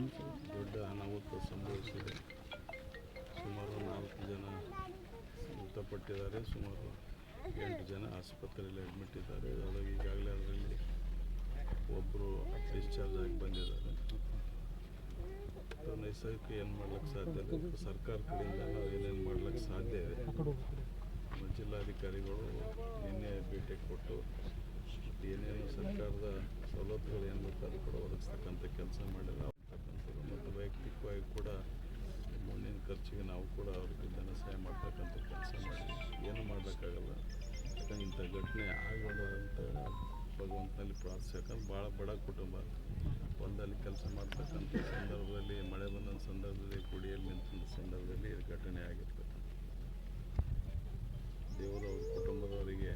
ದೊಡ್ಡ ಅನಾಹುತ ಸಂಭವಿಸಿದೆ. ಸುಮಾರು ನಾಲ್ಕು ಜನ ಮೃತಪಟ್ಟಿದ್ದಾರೆ. ಸುಮಾರು ಎಂಟು ಜನ ಆಸ್ಪತ್ರೆಯಲ್ಲಿ ಅಡ್ಮಿಟ್ ಇದ್ದಾರೆ. ಅದರಲ್ಲಿ ಈಗಾಗಲೇ ಅದರಲ್ಲಿ ಒಬ್ಬರು ಡಿಸ್ಚಾರ್ಜ್ ಆಗಿ ಬಂದಿದ್ದಾರೆ. ನೈಸರ್ಗಿಕ ಏನು ಮಾಡ್ಲಿಕ್ಕೆ ಸಾಧ್ಯ ಇಲ್ಲ. ಸರ್ಕಾರ ಕಡೆಯಿಂದ ನಾವು ಏನೇನು ಮಾಡ್ಲಿಕ್ಕೆ ಸಾಧ್ಯ ಇದೆ. ಜಿಲ್ಲಾಧಿಕಾರಿಗಳು ನಿನ್ನೆ ಭೇಟಿ ಕೊಟ್ಟು ಏನೇನು ಸರ್ಕಾರದ ಸವಲತ್ತುಗಳು ಏನು ಬೇಕು ಅದು ಕೂಡ ಒದಗಿಸ್ತಕ್ಕಂಥ ಕೆಲಸ ಮಾಡಿಲ್ಲ ಅಂತಕ್ಕಂಥದ್ದು ಮತ್ತು ವೈಯಕ್ತಿಕವಾಗಿ ಕೂಡ ಮುಂದಿನ ಖರ್ಚಿಗೆ ನಾವು ಕೂಡ ಅವ್ರಿಗೆ ಧನ ಸಹಾಯ ಮಾಡ್ತಕ್ಕಂಥ ಕೆಲಸ ಮಾಡಿ. ಏನು ಮಾಡಬೇಕಾಗಲ್ಲ. ಯಾಕಂದ್ರೆ ಇಂಥ ಘಟನೆ ಆಗಲ್ಲ ಅಂತ ಭಗವಂತನಲ್ಲಿ ಪ್ರಾರ್ಥಿಸಿ. ಯಾಕಂದ್ರೆ ಭಾಳ ಬಡ ಕುಟುಂಬ. ಹೊಲದಲ್ಲಿ ಕೆಲಸ ಮಾಡ್ತಕ್ಕಂಥ ಸಂದರ್ಭದಲ್ಲಿ, ಮಳೆ ಬಂದ ಸಂದರ್ಭದಲ್ಲಿ ಕುಡಿಯಲ್ಲಿ ನಿಂತ ಸಂದರ್ಭದಲ್ಲಿ ಘಟನೆ ಆಗಿರ್ತದೆ. ದೇವರು ಅವ್ರ ಕುಟುಂಬದವರಿಗೆ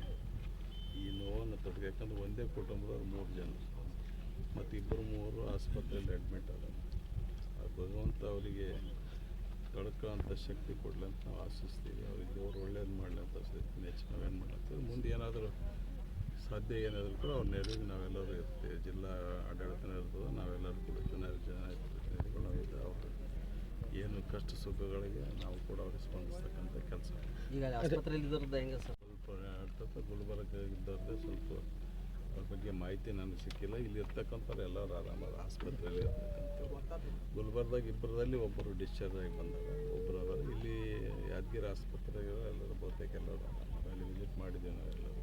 ಈ ನೋವನ್ನು ತೊಡಗಿ ಯಾಕಂದ್ರೆ ಒಂದೇ ಕುಟುಂಬದವ್ರು ಮೂರು ಜನ. ಮತ್ತು ಇಬ್ಬರು ಮೂವರು ಆಸ್ಪತ್ರೆಯಲ್ಲಿ ಅಡ್ಮಿಟ್ ಅದ ಆ ಭಗವಂತ ಅವರಿಗೆ ತಡ್ಕೊಳ್ಳೋಂಥ ಶಕ್ತಿ ಕೊಡಲಿ ಅಂತ ನಾವು ಆಶಿಸ್ತೀವಿ. ಅವ್ರಿಗೆ ದೇವ್ರು ಒಳ್ಳೇದು ಮಾಡಲಿ ಅಂತ ಆಶಿಸ್ತೀನಿ ಹೆಚ್ಚು ನಾವೇನು ಮಾಡ್ಲತ್ತೀವಿ? ಮುಂದೆ ಏನಾದರೂ ಸಾಧ್ಯ ಏನಾದರೂ ಕೂಡ ಅವ್ರ ನೆರವಿಗೆ ನಾವೆಲ್ಲರೂ ಇರ್ತೀವಿ. ಜಿಲ್ಲಾ ಆಡಳಿತನ ಇರ್ತದೆ ನಾವೆಲ್ಲರೂ ಕೂಡ ಜನ ಜನಪ್ರತಿನಿಧಿಗಳು ಇದು ಅವರು ಏನು ಕಷ್ಟ ಸುಖಗಳಿಗೆ ನಾವು ಕೂಡ ಅವ್ರಿಗೆ ಸ್ಪಂದಿಸ್ತಕ್ಕಂಥ ಕೆಲಸ. ಈಗ ಆಸ್ಪತ್ರೆಯಲ್ಲಿ ಇದ್ದದ್ದು ಹೆಂಗೆ ಸರ್? ಸ್ವಲ್ಪ ಗುಲ್ಬರ್ಗ ಇದ್ದವ್ರದ್ದೇ ಸ್ವಲ್ಪ ಅದ್ರ ಬಗ್ಗೆ ಮಾಹಿತಿ ನನಗೆ ಸಿಕ್ಕಿಲ್ಲ. ಇಲ್ಲಿ ಇರ್ತಕ್ಕಂಥವ್ರು ಎಲ್ಲರೂ ಆರಾಮಾಗಿ ಆಸ್ಪತ್ರೆಯಲ್ಲಿ ಗುಲ್ಬರ್ದಾಗ ಇಬ್ಬರದಲ್ಲಿ ಒಬ್ಬರು ಡಿಸ್ಚಾರ್ಜ್ ಆಗಿ ಬಂದಾಗ ಒಬ್ಬರು ಇಲ್ಲಿ ಯಾದಗಿರಿ ಆಸ್ಪತ್ರೆಗೆ ಎಲ್ಲರೂ ಬಹುತೇಕ ಎಲ್ಲರೂ ಅಲ್ಲಿ ವಿಸಿಟ್ ಮಾಡಿದ್ದೇವೆ ನಾವೆಲ್ಲರೂ.